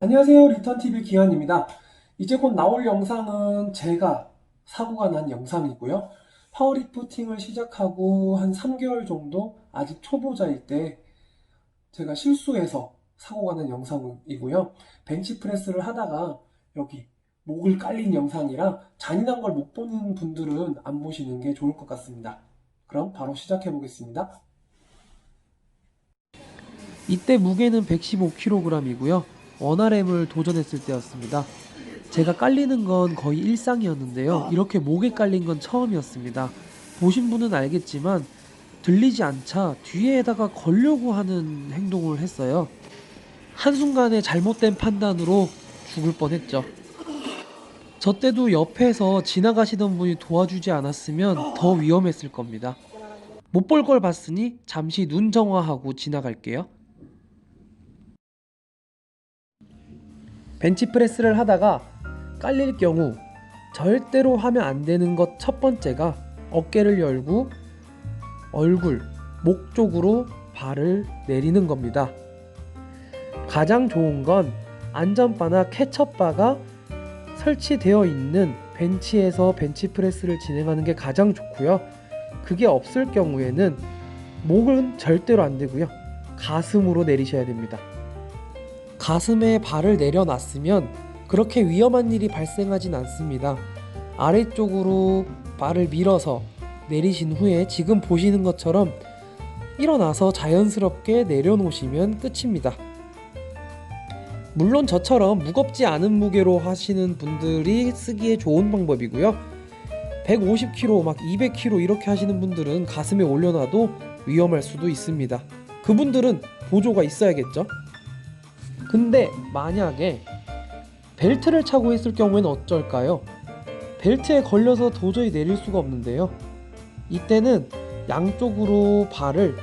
안녕하세요. 리턴TV 기현입니다. 이제 곧 나올 영상은 제가 사고가 난 영상이고요. 파워리프팅을 시작하고 한 3개월 정도 아직 초보자일 때 제가 실수해서 사고가 난 영상이고요. 벤치프레스를 하다가 여기 목을 깔린 영상이라 잔인한 걸 못 보는 분들은 안 보시는 게 좋을 것 같습니다. 그럼 바로 시작해 보겠습니다 이때 무게는 115kg이고요. 원RM을 도전했을 때였습니다. 제가 깔리는 건 거의 일상이었는데요. 이렇게 목에 깔린 건 처음이었습니다. 보신 분은 알겠지만 들리지 않자 뒤에다가 걸려고 하는 행동을 했어요. 한순간에 잘못된 판단으로 죽을 뻔했죠. 저 때도 옆에서 지나가시던 분이 도와주지 않았으면 더 위험했을 겁니다. 못 볼 걸 봤으니 잠시 눈 정화하고 지나갈게요. 벤치프레스를 하다가 깔릴 경우 절대로 하면 안 되는 것 첫 번째가 어깨를 열고 얼굴, 목 쪽으로 발을 내리는 겁니다. 가장 좋은 건 안전바나 캐첩바가 설치되어 있는 벤치에서 벤치프레스를 진행하는 게 가장 좋고요. 그게 없을 경우에는 목은 절대로 안 되고요. 가슴으로 내리셔야 됩니다. 가슴에 발을 내려놨으면 그렇게 위험한 일이 발생하진 않습니다. 아래쪽으로 발을 밀어서 내리신 후에 지금 보시는 것처럼 일어나서 자연스럽게 내려놓으시면 끝입니다. 물론 저처럼 무겁지 않은 무게로 하시는 분들이 쓰기에 좋은 방법이고요. 150kg, 막 200kg 이렇게 하시는 분들은 가슴에 올려놔도 위험할 수도 있습니다. 그분들은 보조가 있어야겠죠? 근데 만약에 벨트를 차고 했을 경우에는 어쩔까요? 벨트에 걸려서 도저히 내릴 수가 없는데요. 이때는 양쪽으로 발을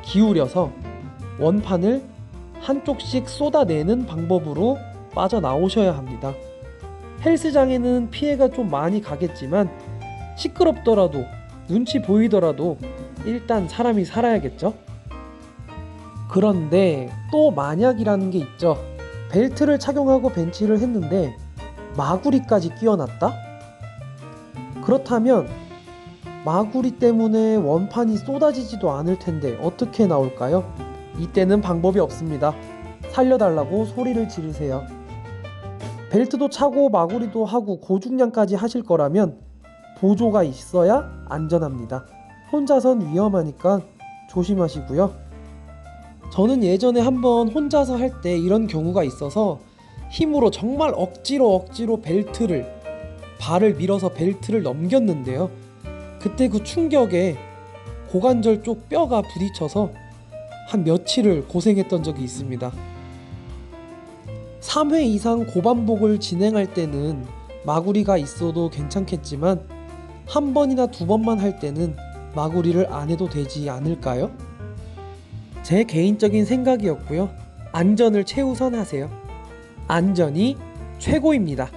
기울여서 원판을 한쪽씩 쏟아내는 방법으로 빠져나오셔야 합니다. 헬스장에는 피해가 좀 많이 가겠지만 시끄럽더라도 눈치 보이더라도 일단 사람이 살아야겠죠? 그런데 또 만약이라는 게 있죠. 벨트를 착용하고 벤치를 했는데 마구리까지 끼워놨다? 그렇다면 마구리 때문에 원판이 쏟아지지도 않을 텐데 어떻게 나올까요? 이때는 방법이 없습니다. 살려달라고 소리를 지르세요. 벨트도 차고 마구리도 하고 고중량까지 하실 거라면 보조가 있어야 안전합니다. 혼자선 위험하니까 조심하시고요. 저는 예전에 한번 혼자서 할 때 이런 경우가 있어서 힘으로 정말 억지로 억지로 벨트를 발을 밀어서 벨트를 넘겼는데요. 그때 그 충격에 고관절 쪽 뼈가 부딪혀서 한 며칠을 고생했던 적이 있습니다. 3회 이상 고반복을 진행할 때는 마구리가 있어도 괜찮겠지만 한 번이나 두 번만 할 때는 마구리를 안 해도 되지 않을까요? 제 개인적인 생각이었고요. 안전을 최우선하세요. 안전이 최고입니다.